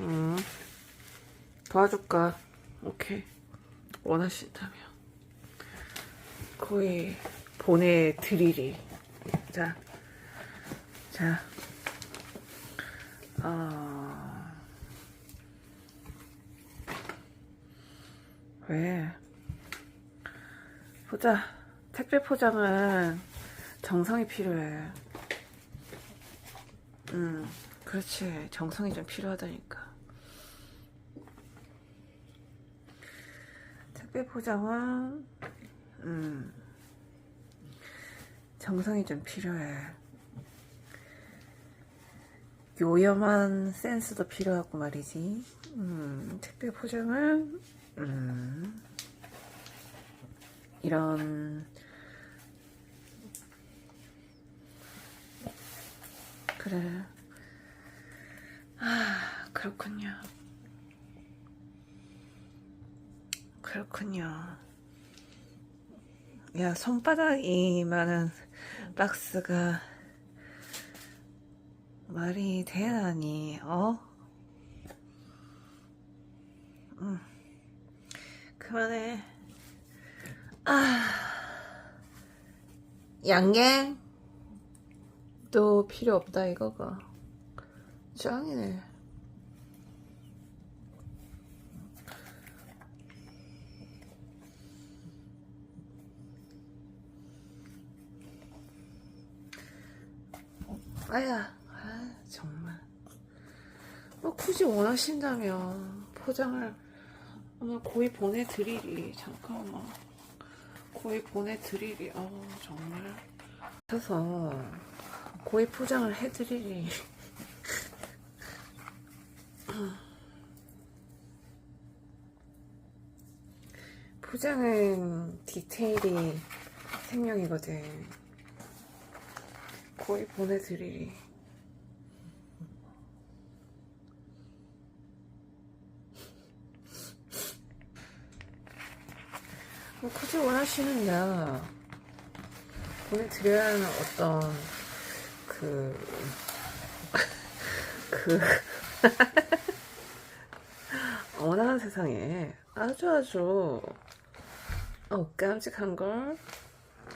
음. 도와줄까? 오케이. 원하신다면. 거의 보내드리리. 자. 자. 어... 왜? 보자. 택배 포장은 정성이 필요해. 음, 그렇지. 정성이 좀 필요하다니까. 택배 포장은, 음, 정성이 좀 필요해. 요염한 센스도 필요하고 말이지. 음, 택배 포장은, 음, 이런, 그래. 아, 그렇군요. 그렇군요. 야, 손바닥 이만한 박스가 말이 되나니, 어? 음. 그만해. 아, 양갱? 또 필요 없다, 이거가. 짱이네. 아야, 아, 정말. 뭐 굳이 원하신다면 포장을 오늘 거의 보내드리리. 잠깐만. 거의 보내드리리. 어 정말. 그래서 거의 포장을 해드리리. 포장은 디테일이 생명이거든. 거의 보내드리리. 뭐 굳이 원하시느냐? 보내드려야 하는 어떤 그, 그, 어머나 세상에 아주 아주 어 깜찍한걸?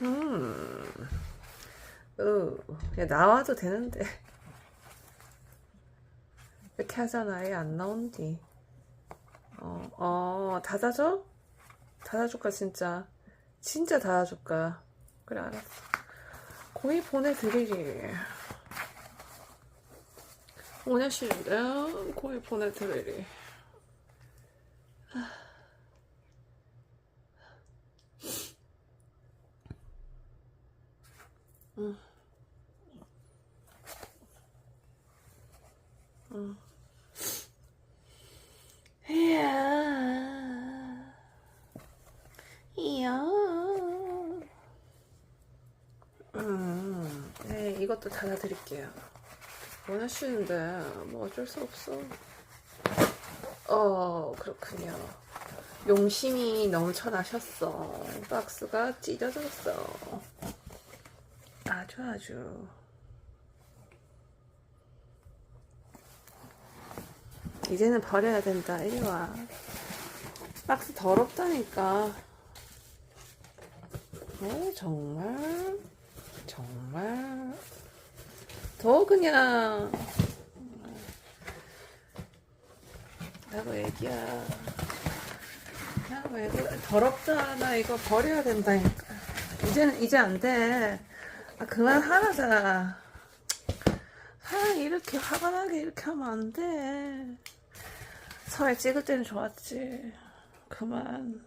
음. 어, 그냥 나와도 되는데. 이렇게 하잖아. 아예 안 나온디. 어, 어 닫아줘? 닫아줄까 진짜? 진짜 닫아줄까? 그래 알았어. 거의 보내드리리 원하시는데 거의 보내드리리 응. 응. 이야. 이야. 음, 네, 이 것도 닫아드릴게요. 원하시는데, 뭐 어쩔 수 없어. 어, 그렇군요. 용심이 넘쳐나셨어. 박스가 찢어졌어. 아주 아주. 이제는 버려야 된다. 이리 와. 박스 더럽다니까. 어, 정말. 정말. 더 그냥. 나도 애기야. 나도 애기 더럽다. 나 이거 버려야 된다니까. 이제는, 이제 안 돼. 아, 그만 하라자. 사람이 이렇게 화가 나게 이렇게 하면 안 돼. 처음에 찍을 때는 좋았지. 그만.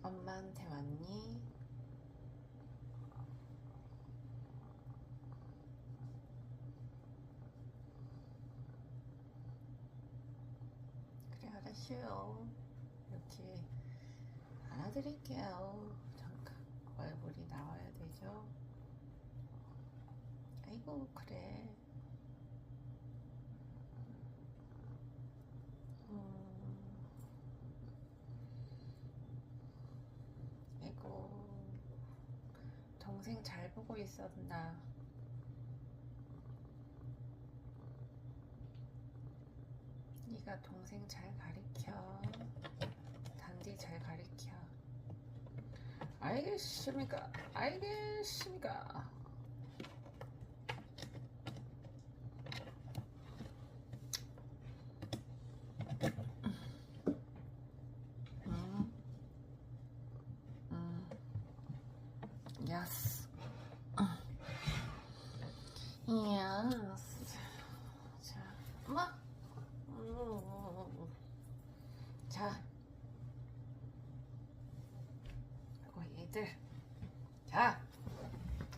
엄마한테 왔니? 알았어요. 이렇게 안아드릴게요. 잠깐 얼굴이 나와야 되죠. 아이고 그래. 음. 아이고 동생 잘 보고 있었나. 단디가 동생 잘 가리켜. 단디 잘 가리켜. 알겠습니까? 알겠습니까? 음. 음. Yes. Yes. 자식들. 자,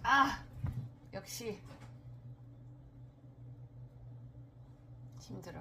아, 역시 힘들어.